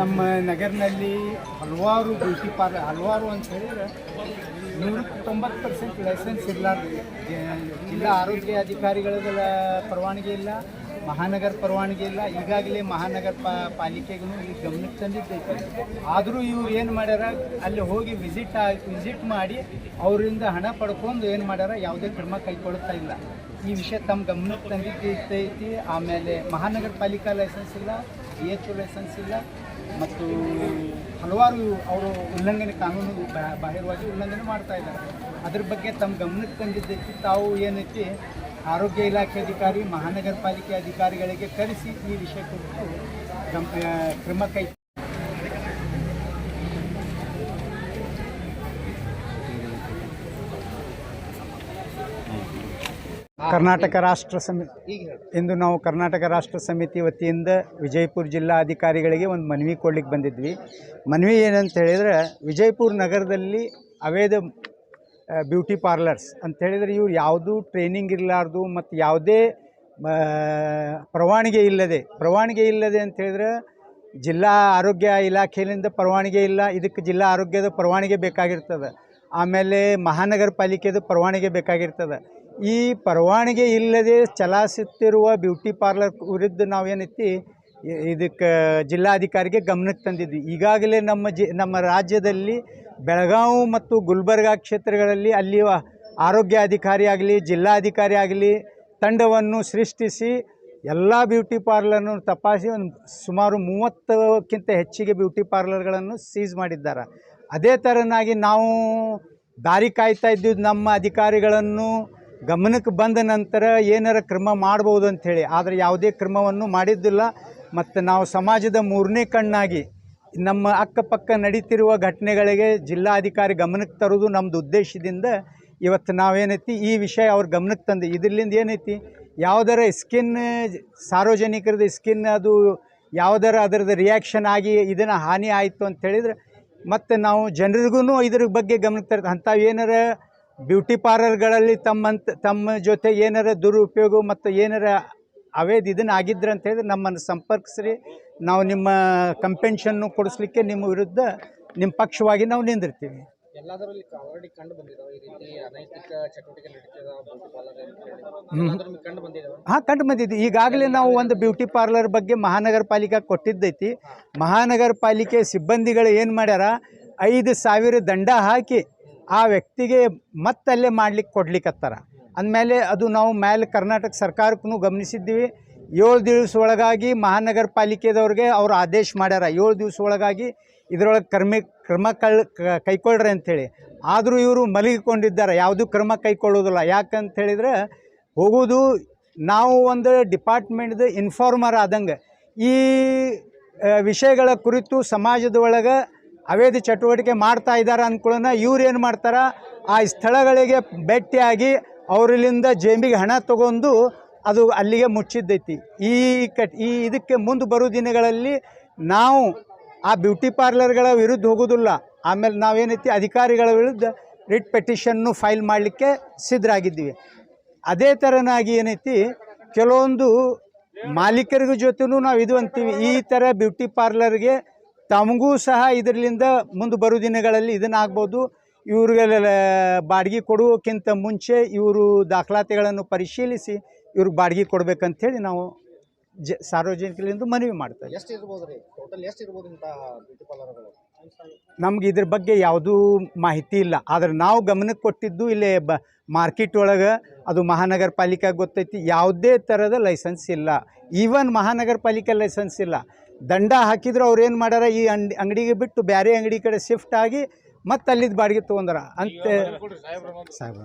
ನಮ್ಮ ನಗರನಲ್ಲಿ ಹಲವಾರು beauty parlour, ಹಲವಾರು ಅಂತ ಹೇಳಿದ್ರೆ ನೂರಕ್ಕೆ ತೊಂಬತ್ತು ಪರ್ಸೆಂಟ್ ಲೈಸೆನ್ಸ್ ಇಲ್ಲ ಜಿಲ್ಲಾ ಆರೋಗ್ಯ ಅಧಿಕಾರಿಗಳ ಪರವಾನಗಿ ಇಲ್ಲ. ಮಹಾನಗರ ಪರವಾನಗಿ ಇಲ್ಲ. ಈಗಾಗಲೇ ಮಹಾನಗರ ಪಾಲಿಕೆಗೂ ಈ ಗಮನಕ್ಕೆ ತಂದಿದ್ದೈತೆ. ಆದರೂ ಇವ್ರು ಏನು ಮಾಡ್ಯಾರ? ಅಲ್ಲಿ ಹೋಗಿ ವಿಸಿಟ್ ವಿಸಿಟ್ ಮಾಡಿ ಅವರಿಂದ ಹಣ ಪಡ್ಕೊಂಡು ಏನು ಮಾಡ್ಯಾರ? ಯಾವುದೇ ಕ್ರಮ ಕೈಗೊಳ್ತಾ ಇಲ್ಲ. ಈ ವಿಷಯ ತಮ್ಮ ಗಮನಕ್ಕೆ ತಂದಿದ್ದೈತಿ. ಆಮೇಲೆ ಮಹಾನಗರ ಪಾಲಿಕಾ ಲೈಸೆನ್ಸ್ ಇಲ್ಲ ಬಿ ಎಚ್ ಲೈಸೆನ್ಸ್ ಇಲ್ಲ, ಮತ್ತು ಹಲವಾರು ಅವರು ಉಲ್ಲಂಘನೆ ಕಾನೂನು ಬಾಹಿರವಾಗಿ ಉಲ್ಲಂಘನೆ ಮಾಡ್ತಾ ಇದ್ದಾರೆ. ಅದ್ರ ಬಗ್ಗೆ ತಮ್ಮ ಗಮನಕ್ಕೆ ತಂದಿದ್ದೈತಿ. ತಾವು ಏನೈತಿ ಆರೋಗ್ಯ ಇಲಾಖೆ ಅಧಿಕಾರಿ ಮಹಾನಗರ ಪಾಲಿಕೆ ಅಧಿಕಾರಿಗಳಿಗೆ ಕರೆಸಿ ಈ ವಿಷಯ ಕುರಿತು ಕ್ರಮ ಕೈ ಕರ್ನಾಟಕ ರಾಷ್ಟ್ರ ಸಮಿತಿ ಇಂದು ನಾವು ಕರ್ನಾಟಕ ರಾಷ್ಟ್ರ ಸಮಿತಿ ವತಿಯಿಂದ ವಿಜಯಪುರ ಜಿಲ್ಲಾ ಅಧಿಕಾರಿಗಳಿಗೆ ಒಂದು ಮನವಿ ಕೊಡ್ಲಿಕ್ಕೆ ಬಂದಿದ್ವಿ. ಮನವಿ ಏನಂತ ಹೇಳಿದ್ರೆ, ವಿಜಯಪುರ ನಗರದಲ್ಲಿ ಅವೇದ ಬ್ಯೂಟಿ ಪಾರ್ಲರ್ಸ್ ಅಂತ ಹೇಳಿದರೆ ಇವ್ರು ಯಾವುದೂ ಟ್ರೈನಿಂಗ್ ಇರಲಾರ್ದು ಮತ್ತು ಯಾವುದೇ ಪರವಾನಿಗೆ ಇಲ್ಲದೆ ಪರವಾನಗಿ ಇಲ್ಲದೆ ಅಂತ ಹೇಳಿದ್ರೆ ಜಿಲ್ಲಾ ಆರೋಗ್ಯ ಇಲಾಖೆಯಿಂದ ಪರವಾನಗಿ ಇಲ್ಲ ಇದಕ್ಕೆ ಜಿಲ್ಲಾ ಆರೋಗ್ಯದ ಪರವಾನಗಿ ಬೇಕಾಗಿರ್ತದೆ. ಆಮೇಲೆ ಮಹಾನಗರ ಪಾಲಿಕೆದು ಪರವಾನಗಿ ಬೇಕಾಗಿರ್ತದೆ. ಈ ಪರವಾನಗಿ ಇಲ್ಲದೆ ಚಲಾಯಿಸುತ್ತಿರುವ ಬ್ಯೂಟಿ ಪಾರ್ಲರ್ ವಿರುದ್ಧ ನಾವೇನೈತಿ ಇದಕ್ಕೆ ಜಿಲ್ಲಾಧಿಕಾರಿಗೆ ಗಮನಕ್ಕೆ ತಂದಿದ್ವಿ. ಈಗಾಗಲೇ ನಮ್ಮ ಜಿ, ನಮ್ಮ ರಾಜ್ಯದಲ್ಲಿ ಬೆಳಗಾವಿ ಮತ್ತು ಗುಲ್ಬರ್ಗಾ ಕ್ಷೇತ್ರಗಳಲ್ಲಿ ಅಲ್ಲಿ ಆರೋಗ್ಯ ಅಧಿಕಾರಿ ಆಗಲಿ ಜಿಲ್ಲಾಧಿಕಾರಿ ಆಗಲಿ ತಂಡವನ್ನು ಸೃಷ್ಟಿಸಿ ಎಲ್ಲ ಬ್ಯೂಟಿ ಪಾರ್ಲರ್ನು ತಪಾಸಿ ಒಂದು ಸುಮಾರು ಮೂವತ್ತಕ್ಕಿಂತ ಹೆಚ್ಚಿಗೆ ಬ್ಯೂಟಿ ಪಾರ್ಲರ್ಗಳನ್ನು ಸೀಸ್ ಮಾಡಿದ್ದಾರೆ. ಅದೇ ಥರನಾಗಿ ನಾವು ದಾರಿ ಕಾಯ್ತಾ ಇದ್ದಿದ್ದು ನಮ್ಮ ಅಧಿಕಾರಿಗಳನ್ನು ಗಮನಕ್ಕೆ ಬಂದ ನಂತರ ಏನಾರ ಕ್ರಮ ಮಾಡ್ಬೋದು ಅಂಥೇಳಿ ಆದರೆ ಯಾವುದೇ ಕ್ರಮವನ್ನು ಮಾಡಿದ್ದಿಲ್ಲ. ಮತ್ತು ನಾವು ಸಮಾಜದ ಮೂರನೇ ಕಣ್ಣಾಗಿ ನಮ್ಮ ಅಕ್ಕಪಕ್ಕ ನಡೀತಿರುವ ಘಟನೆಗಳಿಗೆ ಜಿಲ್ಲಾಧಿಕಾರಿ ಗಮನಕ್ಕೆ ತರೋದು ನಮ್ಮದು ಉದ್ದೇಶದಿಂದ ಇವತ್ತು ನಾವೇನೈತಿ, ಈ ವಿಷಯ ಅವ್ರ ಗಮನಕ್ಕೆ ತಂದು ಇದರಿಂದ ಏನೈತಿ, ಯಾವುದರ ಸ್ಕಿನ್ ಸಾರ್ವಜನಿಕರದ ಸ್ಕಿನ್ ಅದು ಯಾವುದರ ಅದರದ್ದು ರಿಯಾಕ್ಷನ್ ಆಗಿ ಇದನ್ನು ಹಾನಿ ಆಯಿತು ಅಂತ ಹೇಳಿದ್ರೆ, ಮತ್ತು ನಾವು ಜನರಿಗೂ ಇದ್ರ ಬಗ್ಗೆ ಗಮನಕ್ಕೆ ತರ್ತೀವಿ ಅಂಥವು ಏನಾರ ಬ್ಯೂಟಿ ಪಾರ್ಲರ್ಗಳಲ್ಲಿ ತಮ್ಮಂತ, ತಮ್ಮ ಜೊತೆ ಏನಾರ ದುರುಪಯೋಗ ಮತ್ತು ಏನಾರ ಅವೇದ್ ಇದನ್ನು ಆಗಿದ್ರೆ ಅಂತ ಹೇಳಿದ್ರೆ ನಮ್ಮನ್ನು ಸಂಪರ್ಕಿಸ್ರಿ. ನಾವು ನಿಮ್ಮ ಕಂಪೆನ್ಷನ್ನು ಕೊಡಿಸ್ಲಿಕ್ಕೆ ನಿಮ್ಮ ವಿರುದ್ಧ ನಿಮ್ಮ ಪಕ್ಷವಾಗಿ ನಾವು ನಿಂದಿರ್ತೀವಿ. ಎಲ್ಲದರಲ್ಲಿ ಆಲ್ರೆಡಿ ಕಂಡು ಈ ರೀತಿ ಅನೈತಿಕ ಚಟುವಟಿಕೆ ನಡೀತದ ಹಾಂ ಕಂಡು ಬಂದಿದ್ದು ಈಗಾಗಲೇ ನಾವು ಒಂದು ಬ್ಯೂಟಿ ಪಾರ್ಲರ್ ಬಗ್ಗೆ ಮಹಾನಗರ ಪಾಲಿಕೆ ಕೊಟ್ಟಿದ್ದೈತಿ. ಮಹಾನಗರ ಪಾಲಿಕೆ ಸಿಬ್ಬಂದಿಗಳು ಏನು ಮಾಡ್ಯಾರ? ಐದು ಸಾವಿರ ದಂಡ ಹಾಕಿ ಆ ವ್ಯಕ್ತಿಗೆ ಮತ್ತಲ್ಲೇ ಮಾಡ್ಲಿಕ್ಕೆ ಕೊಡ್ಲಿಕ್ಕತ್ತಾರ ಅಂದಮೇಲೆ ಅದು ನಾವು ಮೇಲೆ ಕರ್ನಾಟಕ ಸರ್ಕಾರಕ್ಕೂ ಗಮನಿಸಿದ್ದೀವಿ. ಏಳು ದಿವಸ ಒಳಗಾಗಿ ಮಹಾನಗರ ಪಾಲಿಕೆದವ್ರಿಗೆ ಅವ್ರು ಆದೇಶ ಮಾಡ್ಯಾರ. ಏಳು ದಿವಸ ಒಳಗಾಗಿ ಇದರೊಳಗೆ ಕ್ರಮ ಕ್ರಮ ಕಳ್, ಕ- ಕೈಗೊಳ್ರಿ ಅಂಥೇಳಿ ಆದರೂ ಇವರು ಮಲಗಿಕೊಂಡಿದ್ದಾರೆ. ಯಾವುದೂ ಕ್ರಮ ಕೈಕೊಳ್ಳೋದಿಲ್ಲ ಯಾಕಂತ ಹೇಳಿದ್ರೆ ಹೋಗೋದು ನಾವು ಒಂದು ಡಿಪಾರ್ಟ್ಮೆಂಟ್ದು ಇನ್ಫಾರ್ಮರ್ ಆದಂಗೆ. ಈ ವಿಷಯಗಳ ಕುರಿತು ಸಮಾಜದ ಒಳಗೆ ಅವೇದ ಚಟುವಟಿಕೆ ಮಾಡ್ತಾ ಇದ್ದಾರೆ ಅಂದ್ಕೊಳ್ಳೋಣ ಇವ್ರು ಏನು ಮಾಡ್ತಾರೆ? ಆ ಸ್ಥಳಗಳಿಗೆ ಭೇಟಿಯಾಗಿ ಅವರಿಂದ ಜೇಬಿಗೆ ಹಣ ತಗೊಂಡು ಅದು ಅಲ್ಲಿಗೆ ಮುಚ್ಚಿದ್ದೈತಿ. ಈ ಕಟ್ ಈ ಇದಕ್ಕೆ ಮುಂದೆ ಬರೋ ದಿನಗಳಲ್ಲಿ ನಾವು ಆ ಬ್ಯೂಟಿ ಪಾರ್ಲರ್ಗಳ ವಿರುದ್ಧ ಹೋಗೋದಿಲ್ಲ. ಆಮೇಲೆ ನಾವೇನೈತಿ, ಅಧಿಕಾರಿಗಳ ವಿರುದ್ಧ ರಿಟ್ ಪೆಟಿಷನ್ನು ಫೈಲ್ ಮಾಡಲಿಕ್ಕೆ ಸಿದ್ಧರಾಗಿದ್ದೀವಿ. ಅದೇ ಥರನಾಗಿ ಏನೈತಿ, ಕೆಲವೊಂದು ಮಾಲೀಕರಿಗೂ ಜೊತೆನೂ ನಾವು ಇದು ಅಂತೀವಿ. ಈ ಥರ ಬ್ಯೂಟಿ ಪಾರ್ಲರ್ಗೆ ತಮಗೂ ಸಹ ಇದರಿಂದ ಮುಂದೆ ಬರೋ ದಿನಗಳಲ್ಲಿ ಇದನ್ನಾಗ್ಬೋದು ಇವ್ರಿಗೆ ಬಾಡಿಗೆ ಕೊಡುವಕ್ಕಿಂತ ಮುಂಚೆ ಇವರು ದಾಖಲಾತಿಗಳನ್ನು ಪರಿಶೀಲಿಸಿ ಇವ್ರಿಗೆ ಬಾಡಿಗೆ ಕೊಡ್ಬೇಕಂಥೇಳಿ ನಾವು ಜ ಸಾರ್ವಜನಿಕರಿಂದ ಮನವಿ ಮಾಡ್ತಾ ಎಷ್ಟು ಇರ್ಬೋದು ರೀ ಟೋಟಲ್ ಎಷ್ಟು ಇರ್ಬೋದು ಬ್ಯೂಟಿ ಪಾರ್ಲರ್ಗಳು ನಮ್ಗೆ ಇದ್ರ ಬಗ್ಗೆ ಯಾವುದೂ ಮಾಹಿತಿ ಇಲ್ಲ. ಆದ್ರೆ ನಾವು ಗಮನಕ್ಕೆ ಕೊಟ್ಟಿದ್ದು ಇಲ್ಲೇ ಬ ಮಾರ್ಕೆಟ್ ಒಳಗೆ ಅದು ಮಹಾನಗರ ಪಾಲಿಕೆ ಗೊತ್ತೈತಿ ಯಾವುದೇ ಥರದ ಲೈಸೆನ್ಸ್ ಇಲ್ಲ. ಈವನ್ ಮಹಾನಗರ ಪಾಲಿಕೆ ಲೈಸೆನ್ಸ್ ಇಲ್ಲ. ದಂಡ ಹಾಕಿದ್ರು ಅವ್ರು ಏನು ಮಾಡ್ಯಾರ ಈ ಅಂಗಡಿ ಅಂಗಡಿಗೆ ಬಿಟ್ಟು ಬೇರೆ ಅಂಗಡಿ ಕಡೆ ಶಿಫ್ಟ್ ಆಗಿ ಮತ್ತೆ ಅಲ್ಲಿದ್ದು ಬಾಡಿಗೆ ತೊಗೊಂಡಾರ. ಅಂತ ಸಾಹೇಬ್ರ.